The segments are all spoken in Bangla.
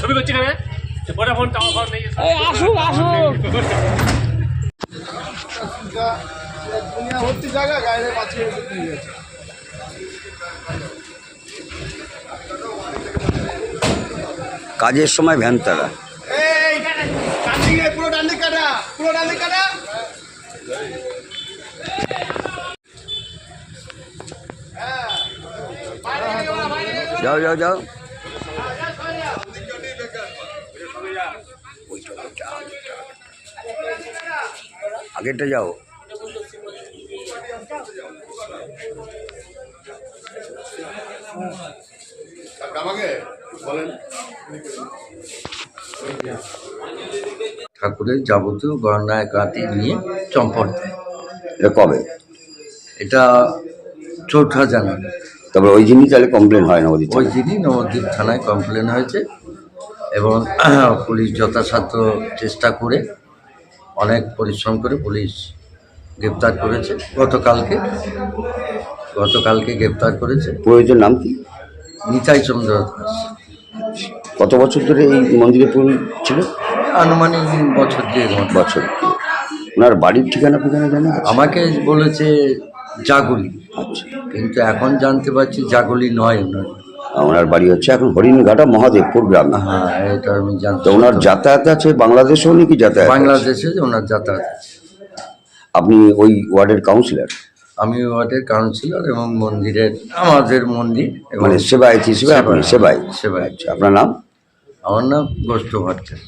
ছবি করছি এখানে ভোডাফোন টাওয়ার ফাওয়ার নেই। এই আসুক আসুক দুনিয়া ভর্তি জায়গা গায়ে পাঁচিয়ে নিয়ে গেছে কাজের সময় ভ্যান তারা এই কাটিং পুরো ডান্ডি কাটা পুরো ডান্ডি কাটা। যাও যাও যাও। আগেরটা যাও। ঠাকুরের যাবতীয় গণনায় গাতি নিয়ে চম্পট দেয়। এটা কবে? এটা চৌঠা জানুয়ারি। তবে ওই দিনই তাহলে কমপ্লেন হয় না ওই দিনই নবদ্বীপ থানায় কমপ্লেন হয়েছে। এবং পুলিশ যথাসাধ্য চেষ্টা করে অনেক পরিশ্রম করে পুলিশ গ্রেপ্তার করেছে। গতকালকে গতকালকে গ্রেপ্তার করেছে। প্রয়োজন নাম কি? নিতাই চন্দ্র দাস। কত বছর ধরে এই মন্দিরে ছিল? আনুমানিক বছর দিয়ে বছর কি? ওনার বাড়ির ঠিকানা ফিকানা জানা আমাকে বলেছে জাগুলি। আচ্ছা। কিন্তু এখন জানতে পারছি জাগুলি নয় ওনার। ওনার বাড়ি হচ্ছে এখন হরিণঘাটা মহাদেবপুর গ্রামে। হ্যাঁ এটা আমি জানতে তো ওনার যাতায়াত আছে বাংলাদেশেও নাকি যাতায়াত বাংলাদেশে ওনার যাতায়াত আছে। আপনি ওই ওয়ার্ডের কাউন্সিলর? আমি ওয়ার্ডের কাউন্সিলর এবং মন্দিরের আমাদের মন্দির এবং মানে সেবায়ত হিসেবে আপনি সেবায়ত সেবায় আচ্ছা, আপনার নাম? আমার নাম গোষ্ঠ ভট্টাচার্য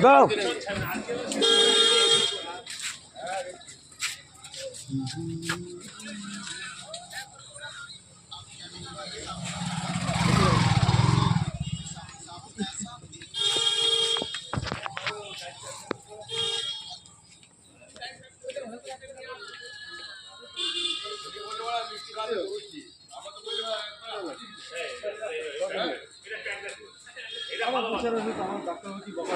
দাও Valeu. ডাক্তারবাবু